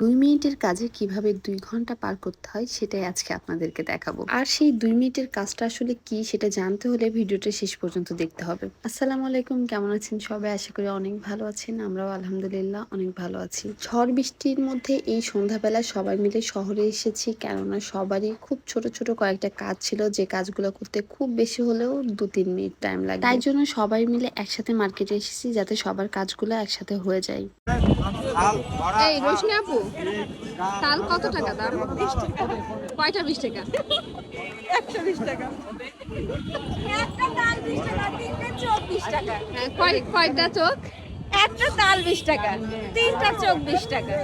২ মিনিটের কাজে কীভাবে দুই ঘণ্টা পার করতে হয় সেটাই আজকে আপনাদেরকে দেখাবো। আর সেই দুই মিনিটের কাজটা আসলে কি সেটা জানতে হলে ভিডিওটা শেষ পর্যন্ত দেখতে হবে। আসসালামু আলাইকুম কেমন আছেন সবাই? আশা করি অনেক ভালো আছেন। আমরাও আলহামদুলিল্লাহ অনেক ভালো আছি। ঝড় বৃষ্টির মধ্যে এই সন্ধ্যাবেলা সবাই মিলে শহরে এসেছি কেননা সবারই খুব ছোট, ছোট কয়েকটা কাজ ছিল যে কাজগুলো করতে খুব বেশি হলেও ২-৩ মিনিট টাইম লাগে তাই জন্য সবাই মিলে একসাথে মার্কেটে এসেছি যাতে সবার কাজগুলো একসাথে হয়ে যায়। এই রোশনি আপু তাল কত টাকা দাম কয়টা বিশ টাকা? একশো বিশ টাকা। হ্যাঁ, কয়টা চোখ? একটা তাল বিশ টাকা তিনটা চোখ বিশ টাকা।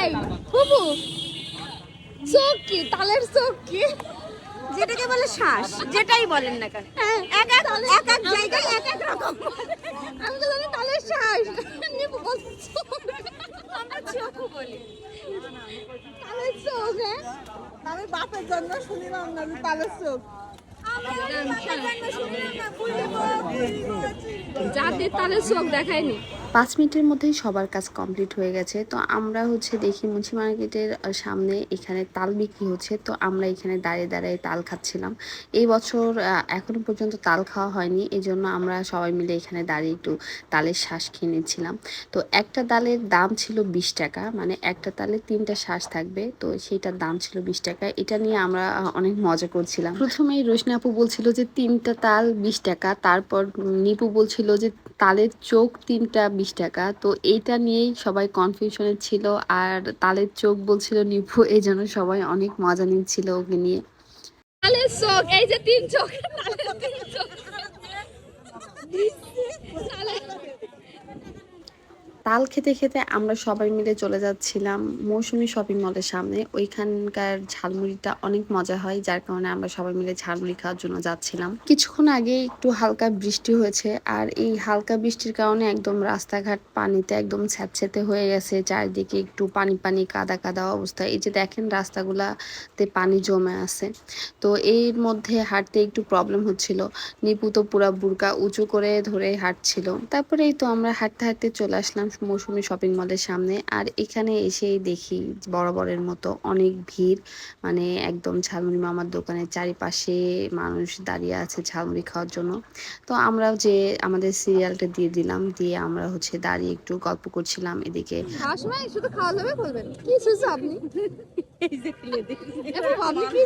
এই ফুবু চোখ কি? তালের চোখ কি? যেটাকে বলে শ্বাস যেটাই বলেন না কেন। এক এক এক এক জায়গায় এক এক রকম। আমি তো জানি তালের শ্বাস। নিপু বলছে। আমরা বলি। তালের চোখ হ্যাঁ? আমি বাপের জন্য শুনিলাম না, আমি তালের চোখ। জাতির তালের চোখ দেখায়নি। পাঁচ মিনিটের মধ্যেই সবার কাজ কমপ্লিট হয়ে গেছে। তো আমরা হচ্ছে দেখি মুন্সি মার্কেটের সামনে এখানে তাল বিক্রি হচ্ছে। তো আমরা এখানে দাঁড়িয়ে দাঁড়িয়ে তাল খাচ্ছিলাম। এই বছর এখনও পর্যন্ত তাল খাওয়া হয়নি। এই জন্য আমরা সবাই মিলে এখানে দাঁড়িয়ে একটু তালের শ্বাস খেয়ে নিচ্ছিলাম। তো একটা তালের দাম ছিল বিশ টাকা। মানে একটা তালে তিনটা শ্বাস থাকবে। তো সেইটার দাম ছিল বিশ টাকা। এটা নিয়ে আমরা অনেক মজা করছিলাম। প্রথমেই রোশনি আপু বলছিল যে, তিনটা তাল বিশ টাকা। তারপর নিপু বলছিল যে, তালের চোখ তিনটা বিশ টাকা। তো এইটা নিয়েই সবাই কনফিউশনে ছিল আর তালের চোখ বলছিল, নিপু এই জন্য সবাই অনেক মজা নিচ্ছিল ওকে নিয়ে। তালের চোখ, এই যে তিন চোখ তালের তিন চোখ। তাল খেতে খেতে আমরা সবাই মিলে চলে যাচ্ছিলাম মৌসুমী শপিং মলের সামনে। ওইখানকার ঝালমুড়িটা অনেক মজা হয়, যার কারণে আমরা সবাই মিলে ঝালমুড়ি খাওয়ার জন্য যাচ্ছিলাম। কিছুক্ষণ আগে একটু হালকা বৃষ্টি হয়েছে, আর এই হালকা বৃষ্টির কারণে একদম রাস্তাঘাট পানিতে একদম স্যাঁতসেঁতে হয়ে গেছে, চারিদিকে একটু পানি পানি কাদা কাদা অবস্থা। এই যে দেখেন রাস্তাগুলাতে পানি জমে আছে। তো এর মধ্যে হাঁটতে একটু প্রবলেম হচ্ছিল। নিপু তো পুরা বুরকা উঁচু করে ধরে হাঁটছিল। তারপরে এই তো আমরা হাঁটতে হাঁটতে চলে আসলাম মৌসুমী শপিং মলের সামনে। আর এখানে এসেই দেখি বরাবরের মতো অনেক ভিড়। মানে একদম ঝালমুড়ি মামার দোকানের চারিপাশে মানুষ দাঁড়িয়ে আছে ঝালমুড়ি খাওয়ার জন্য। তো আমরাও যে আমাদের সিরিয়ালটা দিয়ে দিলাম দিয়ে আমরা হচ্ছে দাঁড়িয়ে একটু গল্প করছিলাম এদিকে। শুধু খাওয়া কি আপনি? আপনি কি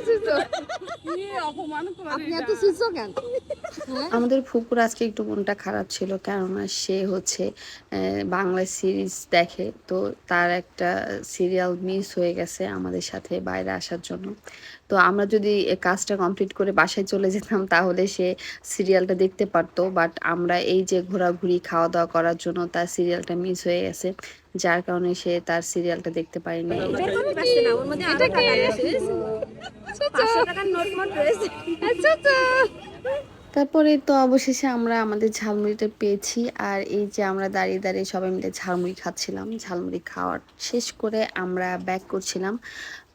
আপনি এত কেন? আমাদের ফুপুর আজকে একটু মনটা খারাপ ছিল কেননা সে হচ্ছে বাংলা সিরিজ দেখে তো তার একটা সিরিয়াল মিস হয়ে গেছে আমাদের সাথে বাইরে আসার জন্য। তো আমরা যদি কাজটা কমপ্লিট করে বাসায় চলে যেতাম তাহলে সে সিরিয়ালটা দেখতে পারতো বাট আমরা এই যে ঘোরাঘুরি খাওয়া দাওয়া করার জন্য তার সিরিয়ালটা মিস হয়ে গেছে যার কারণে সে তার সিরিয়ালটা দেখতে পারেনি। তারপরে তো অবশেষে আমরা আমাদের ঝালমুড়িটা পেয়েছি। আর এই যে আমরা দাঁড়িয়ে দাঁড়িয়ে সবাই মিলে ঝালমুড়ি খাচ্ছিলাম। ঝালমুড়ি খাওয়ার শেষ করে আমরা ব্যাক করছিলাম।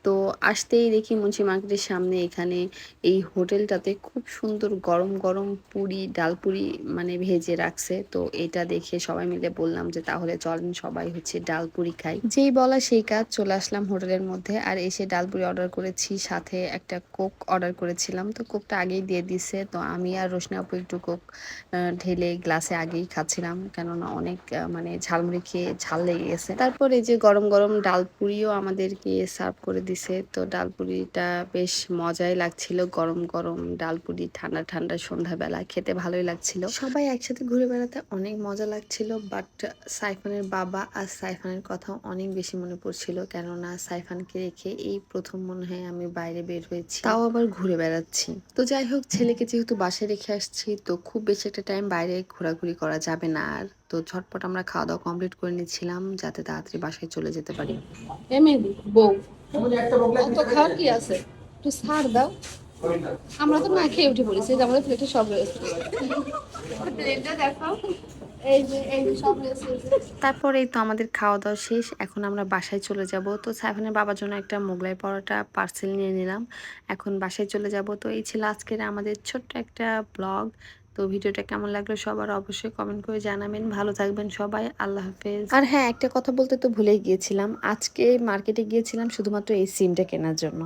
তো আসতেই দেখি মুন্সি মার্কেটের সামনে এখানে এই হোটেলটাতে খুব সুন্দর গরম গরম পুরি, ডাল পুরি মানে ভেজে রাখছে। তো এটা দেখে সবাই মিলে বললাম যে তাহলে চলেন সবাই হচ্ছে ডাল পুরি খাই। যেই বলা সেই কাজ, চলে আসলাম হোটেলের মধ্যে আর এসে ডাল পুরি অর্ডার করেছি, সাথে একটা কোক অর্ডার করেছিলাম। তো কোকটা আগেই দিয়ে দিছে। তো আমি আর রোশনা আপু একটু কোক ঢেলে গ্লাসে আগেই খাচ্ছিলাম। কেননা অনেক মানে ঝালমুড়ি খেয়ে ঝাল লেগে গেছে। তারপরে যে গরম গরম ডাল পুরিও আমাদেরকে সার্ভ করে দিছে। তো ডাল পুরিটা বেশ মজাই লাগছিল। গরম গরম ডাল পুরি ঠান্ডা ঠান্ডা সন্ধ্যাবেলা খেতে ভালোই লাগছিল। সবাই একসাথে ঘুরে বেড়াতে অনেক মজা লাগছিল বাট সাইফানের বাবা আর সাইফানের কথা অনেক বেশি মনে পড়ছিল কেননা সাইফানকে রেখে এই প্রথম মনে হয় আমি বাইরে বের হয়েছি। তাও আবার ঘুরে বেড়াচ্ছি। তো যাই হোক ছেলেকে যেহেতু বাসায় রেখে আসছি তো খুব বেশি একটা টাইম বাইরে ঘোরাঘুরি করা যাবে না আর। তো ঝটপট আমরা খাওয়া দাওয়া কমপ্লিট করে নিচ্ছিলাম যাতে তাড়াতাড়ি বাসায় চলে যেতে পারি। এমনি বউ। অত খাওয়ার কি আছে? একটু ছাড় দাও। আমরা তো না খেয়ে উঠে পড়েছি যে আমাদের প্লেটে সব রয়েছে। প্লেটটা দেখাও এই যে এই যে সব রয়েছে। এই যে। তারপরেই তো আমাদের খাওয়া দাওয়া শেষ এখন আমরা বাসায় চলে যাব। তো সাইফানের বাবার জন্য একটা মোগলাই পরোটা পার্সেল নিয়ে নিলাম। এখন বাসায় চলে যাব। তো এই ছিল আজকের আমাদের ছোট্ট একটা ব্লগ তো ভিডিওটা কেমন লাগল সবার অবশ্যই কমেন্ট করে জানাবেন। ভালো থাকবেন সবাই, আল্লাহ হাফেজ। আর হ্যাঁ একটা কথা বলতে তো ভুলেই গিয়েছিলাম। আজকে মার্কেটে গিয়েছিলাম শুধুমাত্র এই সিমটা কেনার জন্য।